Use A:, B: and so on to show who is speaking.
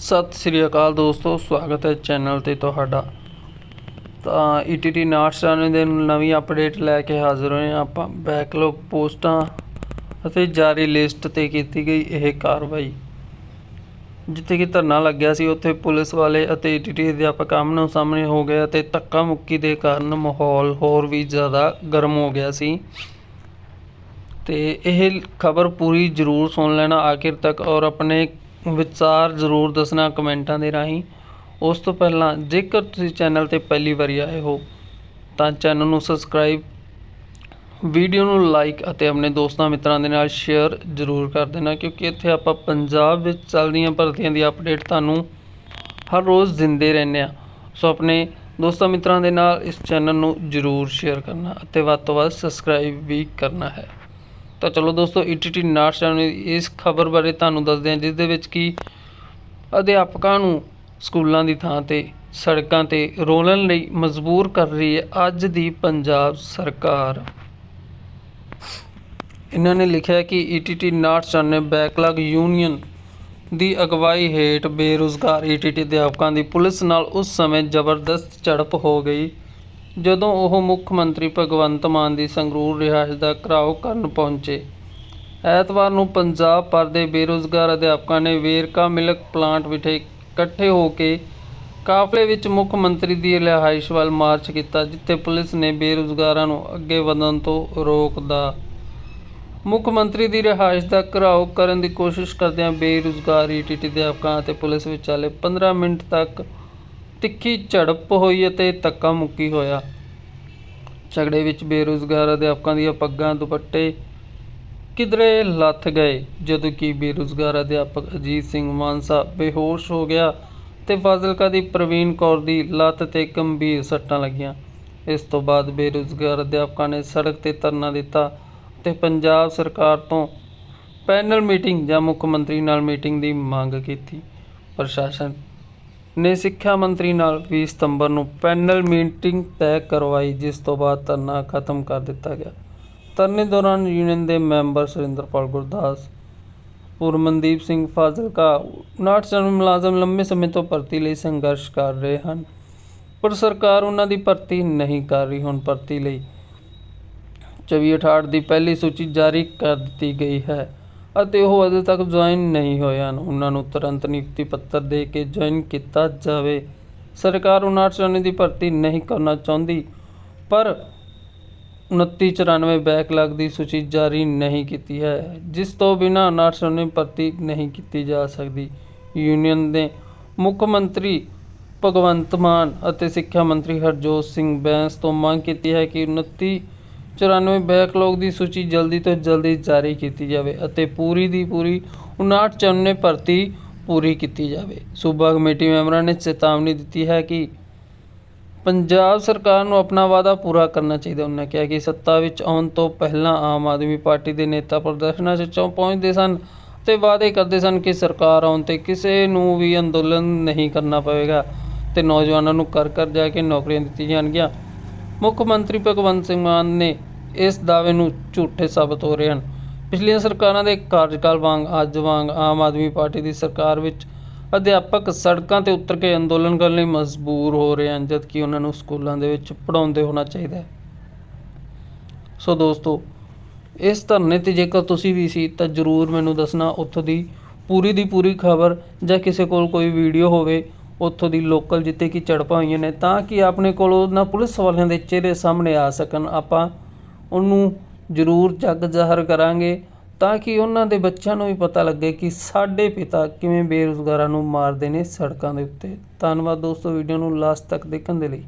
A: ਸਤਿ ਸ੍ਰੀ ਅਕਾਲ ਦੋਸਤੋ, ਸਵਾਗਤ ਹੈ ਚੈਨਲ ਤੇ ਤੁਹਾਡਾ। ਤਾਂ E ETT ਨਾਟਸ ਚੈਨਲ ਦੇ ਨਵੀਂ ਅਪਡੇਟ ਲੈ ਕੇ ਹਾਜ਼ਰ ਹੋਏ ਹਾਂ ਆਪਾਂ। ਬੈਕਲੌਗ ਪੋਸਟਾਂ ਅਤੇ ਜਾਰੀ ਲਿਸਟ ਤੇ ਕੀਤੀ ਗਈ ਇਹ ਕਾਰਵਾਈ। ਜਿੱਥੇ ਕਿ ਧਰਨਾ ਲੱਗਿਆ ਸੀ, ਉੱਥੇ ਪੁਲਿਸ ਵਾਲੇ ਅਤੇ ETT ਅਧਿਆਪਕ ਆਮਨੋ ਸਾਹਮਣੇ ਹੋ ਗਏ ਅਤੇ ਧੱਕਾ ਮੁੱਕੀ ਦੇ ਕਾਰਨ ਮਾਹੌਲ ਹੋਰ ਵੀ ਜ਼ਿਆਦਾ ਗਰਮ ਹੋ ਗਿਆ ਸੀ। ਤੇ ਇਹ ਖਬਰ ਪੂਰੀ ਜ਼ਰੂਰ ਸੁਣ ਲੈਣਾ, ਆਖਿਰ ਤੱਕ ਔਰ ਆਪਣੇ ਵਿਚਾਰ ਜ਼ਰੂਰ ਦੱਸਣਾ ਕਮੈਂਟਾਂ ਦੇ ਰਾਹੀਂ। ਉਸ ਤੋਂ ਪਹਿਲਾਂ ਜੇਕਰ ਤੁਸੀਂ ਚੈਨਲ ਤੇ ਪਹਿਲੀ ਵਾਰੀ ਆਏ ਹੋ, ਤਾਂ ਚੈਨਲ ਨੂੰ ਸਬਸਕ੍ਰਾਈਬ, ਵੀਡੀਓ ਨੂੰ ਲਾਈਕ ਅਤੇ ਆਪਣੇ ਦੋਸਤਾਂ ਮਿੱਤਰਾਂ ਦੇ ਨਾਲ ਸ਼ੇਅਰ ਜ਼ਰੂਰ ਕਰ ਦੇਣਾ, ਕਿਉਂਕਿ ਇੱਥੇ ਆਪਾਂ ਪੰਜਾਬ ਵਿੱਚ ਚੱਲਦੀਆਂ ਭਰਤੀਆਂ ਦੀ ਅਪਡੇਟ ਤੁਹਾਨੂੰ ਹਰ ਰੋਜ਼ ਦਿੰਦੇ ਰਹਿੰਦੇ ਆ ਸੋ ਆਪਣੇ ਦੋਸਤਾਂ ਮਿੱਤਰਾਂ ਦੇ ਨਾਲ ਇਸ ਚੈਨਲ ਨੂੰ ਜ਼ਰੂਰ ਸ਼ੇਅਰ ਕਰਨਾ ਅਤੇ ਵੱਧ ਤੋਂ ਵੱਧ ਸਬਸਕ੍ਰਾਈਬ ਵੀ ਕਰਨਾ ਹੈ। ਤਾਂ ਚਲੋ ਦੋਸਤੋ ETT ਨਾਟਸ ਚੈਨਲ ਦੀ ਇਸ ਖਬਰ ਬਾਰੇ ਤੁਹਾਨੂੰ ਦੱਸਦੇ ਹਾਂ ਜਿਸ ਦੇ ਵਿੱਚ ਕਿ ਅਧਿਆਪਕਾਂ ਨੂੰ ਸਕੂਲਾਂ ਦੀ ਥਾਂ ਤੇ, ਸੜਕਾਂ ਤੇ ਰੋਲਣ ਲਈ ਮਜਬੂਰ ਕਰ ਰਹੀ ਹੈ ਅੱਜ ਦੀ ਪੰਜਾਬ ਸਰਕਾਰ। ਇਹਨਾਂ ਨੇ ਲਿਖਿਆ ਕਿ ETT ਨਾਟਸ ਚੈਨਲ ਨੇ ਬੈਕਲੌਗ ਯੂਨੀਅਨ ਦੀ ਅਗਵਾਈ ਹੇਠ ਬੇਰੁਜ਼ਗਾਰ ETT ਅਧਿਆਪਕਾਂ ਦੀ ਪੁਲਿਸ ਨਾਲ ਉਸ ਸਮੇਂ ਜ਼ਬਰਦਸਤ ਝੜਪ ਹੋ ਗਈ। ਜਦੋਂ ਉਹ ਮੁੱਖ ਮੰਤਰੀ ਭਗਵੰਤ ਮਾਨ ਦੀ ਸੰਗਰੂਰ ਰਿਹਾਇਸ਼ ਦਾ ਘਿਰਾਓ ਕਰਨ ਪਹੁੰਚੇ, ਐਤਵਾਰ ਨੂੰ ਪੰਜਾਬ ਭਰ ਦੇ ਬੇਰੁਜ਼ਗਾਰ ਅਧਿਆਪਕਾਂ ਨੇ ਵੇਰਕਾ ਮਿਲਕ ਪਲਾਂਟ ਵਿਖੇ ਇਕੱਠੇ ਹੋ ਕੇ ਕਾਫਲੇ ਵਿੱਚ ਮੁੱਖ ਮੰਤਰੀ ਦੀ ਰਿਹਾਇਸ਼ ਵੱਲ ਮਾਰਚ ਕੀਤਾ, ਜਿੱਥੇ ਪੁਲਿਸ ਨੇ ਬੇਰੁਜ਼ਗਾਰਾਂ ਨੂੰ ਅੱਗੇ ਵਧਣ ਤੋਂ ਰੋਕਦਾ। ਮੁੱਖ ਮੰਤਰੀ ਦੀ ਰਿਹਾਇਸ਼ ਦਾ ਘਿਰਾਓ ਕਰਨ ਦੀ ਕੋਸ਼ਿਸ਼ ਕਰਦਿਆਂ ਬੇਰੁਜ਼ਗਾਰ ETT ਅਧਿਆਪਕਾਂ ਅਤੇ ਪੁਲਿਸ ਵਿਚਾਲੇ 15 ਮਿੰਟ ਤੱਕ ਤਿੱਖੀ ਝੜਪ ਹੋਈ ਅਤੇ ਧੱਕਾ ਮੁੱਕੀ ਹੋਇਆ। ਝਗੜੇ ਵਿੱਚ ਬੇਰੁਜ਼ਗਾਰ ਅਧਿਆਪਕਾਂ ਦੀਆਂ ਪੱਗਾਂ, ਦੁਪੱਟੇ ਕਿਧਰੇ ਲੱਥ ਗਏ, ਜਦੋਂ ਕਿ ਬੇਰੁਜ਼ਗਾਰ ਅਧਿਆਪਕ ਅਜੀਤ ਸਿੰਘ ਮਾਨਸਾ ਬੇਹੋਸ਼ ਹੋ ਗਿਆ ਤੇ ਫਾਜ਼ਿਲਕਾ ਦੀ ਪ੍ਰਵੀਨ ਕੌਰ ਦੀ ਲੱਤ ਤੇ ਗੰਭੀਰ ਸੱਟਾਂ ਲੱਗੀਆਂ। ਇਸ ਤੋਂ ਬਾਅਦ ਬੇਰੁਜ਼ਗਾਰ ਅਧਿਆਪਕਾਂ ਨੇ ਸੜਕ ਤੇ ਧਰਨਾ ਦਿੱਤਾ ਤੇ ਪੰਜਾਬ ਸਰਕਾਰ ਤੋਂ ਪੈਨਲ ਮੀਟਿੰਗ ਜਾਂ ਮੁੱਖ ਮੰਤਰੀ ਨਾਲ ਮੀਟਿੰਗ ਦੀ ਮੰਗ ਕੀਤੀ। ਪ੍ਰਸ਼ਾਸਨ ਨੇ ਸਿੱਖਿਆ ਮੰਤਰੀ ਨਾਲ 20 ਸਤੰਬਰ ਨੂੰ ਪੈਨਲ ਮੀਟਿੰਗ ਤੈਅ ਕਰਵਾਈ, ਜਿਸ ਤੋਂ ਬਾਅਦ ਧਰਨਾ ਖਤਮ ਕਰ ਦਿੱਤਾ ਗਿਆ। ਧਰਨੇ ਦੌਰਾਨ ਯੂਨੀਅਨ ਦੇ ਮੈਂਬਰ ਸੁਰਿੰਦਰਪਾਲ ਗੁਰਦਾਸ, ਪੁਰਮਨਦੀਪ ਸਿੰਘ ਫਾਜ਼ਿਲਕਾ ਨਾਟ ਜਨਮ ਮੁਲਾਜ਼ਮ ਲੰਮੇ ਸਮੇਂ ਤੋਂ ਭਰਤੀ ਲਈ ਸੰਘਰਸ਼ ਕਰ ਰਹੇ ਹਨ। ਪਰ ਸਰਕਾਰ ਉਹਨਾਂ ਦੀ ਭਰਤੀ ਨਹੀਂ ਕਰ ਰਹੀ। ਹੁਣ ਭਰਤੀ ਲਈ 2468 ਦੀ ਪਹਿਲੀ ਸੂਚੀ ਜਾਰੀ ਕਰ ਦਿੱਤੀ ਗਈ ਹੈ। ਅਤੇ ਉਹ ਅਜੇ ਤੱਕ ਜੁਆਇਨ ਨਹੀਂ ਹੋਏ ਹਨ। ਉਹਨਾਂ ਨੂੰ ਤੁਰੰਤ ਨਿਯੁਕਤੀ ਪੱਤਰ ਦੇ ਕੇ ਜੁਆਇਨ ਕੀਤਾ ਜਾਵੇ। ਸਰਕਾਰ ਉਹਨਾਂ ਚੈਨਲ ਦੀ ਭਰਤੀ ਨਹੀਂ ਕਰਨਾ ਚਾਹੁੰਦੀ, ਪਰ 2994 ਬੈਕਲੌਗ ਦੀ ਸੂਚੀ ਜਾਰੀ ਨਹੀਂ ਕੀਤੀ ਹੈ, ਜਿਸ ਤੋਂ ਬਿਨਾਂ ਅਨਾਰਸਨ ਦੀ ਭਰਤੀ ਨਹੀਂ ਕੀਤੀ ਜਾ ਸਕਦੀ। ਯੂਨੀਅਨ ਨੇ ਮੁੱਖ ਮੰਤਰੀ ਭਗਵੰਤ ਮਾਨ ਅਤੇ ਸਿੱਖਿਆ ਮੰਤਰੀ ਹਰਜੋਤ ਸਿੰਘ ਬੈਂਸ ਤੋਂ ਮੰਗ ਕੀਤੀ ਹੈ ਕਿ 2994 ਬੈਕਲੌਗ ਦੀ ਸੂਚੀ ਜਲਦੀ ਤੋਂ ਜਲਦੀ ਜਾਰੀ ਕੀਤੀ ਜਾਵੇ ਅਤੇ ਪੂਰੀ ਦੀ ਪੂਰੀ 5994 ਭਰਤੀ ਪੂਰੀ ਕੀਤੀ ਜਾਵੇ। ਸੂਬਾ ਕਮੇਟੀ ਮੈਂਬਰਾਂ ਨੇ ਚੇਤਾਵਨੀ ਦਿੱਤੀ ਹੈ ਕਿ ਪੰਜਾਬ ਸਰਕਾਰ ਨੂੰ ਆਪਣਾ ਵਾਅਦਾ ਪੂਰਾ ਕਰਨਾ ਚਾਹੀਦਾ। ਉਹਨਾਂ ਕਿਹਾ ਕਿ ਸੱਤਾ ਵਿੱਚ ਆਉਣ ਤੋਂ ਪਹਿਲਾਂ ਆਮ ਆਦਮੀ ਪਾਰਟੀ ਦੇ ਨੇਤਾ ਪ੍ਰਦਰਸ਼ਨਾਂ 'ਚ ਚੋਂ ਪਹੁੰਚਦੇ ਸਨ ਤੇ ਵਾਅਦੇ ਕਰਦੇ ਸਨ ਕਿ ਸਰਕਾਰ ਆਉਣ ਤੇ ਕਿਸੇ ਨੂੰ ਵੀ ਅੰਦੋਲਨ ਨਹੀਂ ਕਰਨਾ ਪਵੇਗਾ ਤੇ ਨੌਜਵਾਨਾਂ ਨੂੰ ਕਰ ਕਰ ਜਾ ਕੇ ਨੌਕਰੀਆਂ ਦਿੱਤੀਆਂ ਜਾਣਗੀਆਂ। ਮੁੱਖ ਮੰਤਰੀ ਭਗਵੰਤ ਸਿੰਘ ਮਾਨ ਨੇ ਇਸ ਦਾਅਵੇ ਨੂੰ ਝੂਠੇ ਸਾਬਤ ਹੋ ਰਹੇ ਹਨ। ਪਿਛਲੀਆਂ ਸਰਕਾਰਾਂ ਦੇ ਕਾਰਜਕਾਲ ਵਾਂਗ ਅੱਜ ਵਾਂਗ ਆਮ ਆਦਮੀ ਪਾਰਟੀ ਦੀ ਸਰਕਾਰ ਵਿੱਚ ਅਧਿਆਪਕ ਸੜਕਾਂ ਤੇ ਉਤਰ ਕੇ ਅੰਦੋਲਨ ਕਰਨ ਲਈ ਮਜਬੂਰ ਹੋ ਰਹੇ ਹਨ, ਜਦਕਿ ਉਹਨਾਂ ਨੂੰ ਸਕੂਲਾਂ ਦੇ ਵਿੱਚ ਪੜਾਉਂਦੇ ਹੋਣਾ ਚਾਹੀਦਾ ਹੈ। ਸੋ ਦੋਸਤੋ, ਇਸ ਧਰਨੇ ਤੇ ਜੇਕਰ ਤੁਸੀਂ ਵੀ ਸੀ, ਤਾਂ ਜਰੂਰ ਮੈਨੂੰ ਦੱਸਣਾ ਉੱਥੋਂ ਦੀ ਪੂਰੀ ਦੀ ਪੂਰੀ ਖਬਰ ਜਾਂ ਕਿਸੇ ਕੋਲ ਕੋਈ ਵੀਡੀਓ ਹੋਵੇ ਉੱਥੋਂ ਦੀ ਲੋਕਲ ਜਿੱਤੇ ਕਿ ਝੜਪਾਂ ਹੋਈਆਂ ਨੇ, ਤਾਂ ਕਿ ਆਪਣੇ ਕੋਲ ਉਹਨਾਂ ਪੁਲਿਸ ਵਾਲਿਆਂ ਦੇ ਚਿਹਰੇ ਸਾਹਮਣੇ ਆ ਸਕਣ। ਆਪਾਂ ਉਹਨੂੰ ਜ਼ਰੂਰ ਜੱਗ ਜ਼ਾਹਰ ਕਰਾਂਗੇ, ਤਾਂ ਕਿ ਉਹਨਾਂ ਦੇ ਬੱਚਿਆਂ ਨੂੰ ਵੀ ਪਤਾ ਲੱਗੇ ਕਿ ਸਾਡੇ ਪਿਤਾ ਕਿਵੇਂ ਬੇਰੁਜ਼ਗਾਰਾਂ ਨੂੰ ਮਾਰਦੇ ਨੇ ਸੜਕਾਂ ਦੇ ਉੱਤੇ। ਧੰਨਵਾਦ ਦੋਸਤੋ, ਵੀਡੀਓ ਨੂੰ ਲਾਸਟ ਤੱਕ ਦੇਖਣ ਦੇ ਲਈ।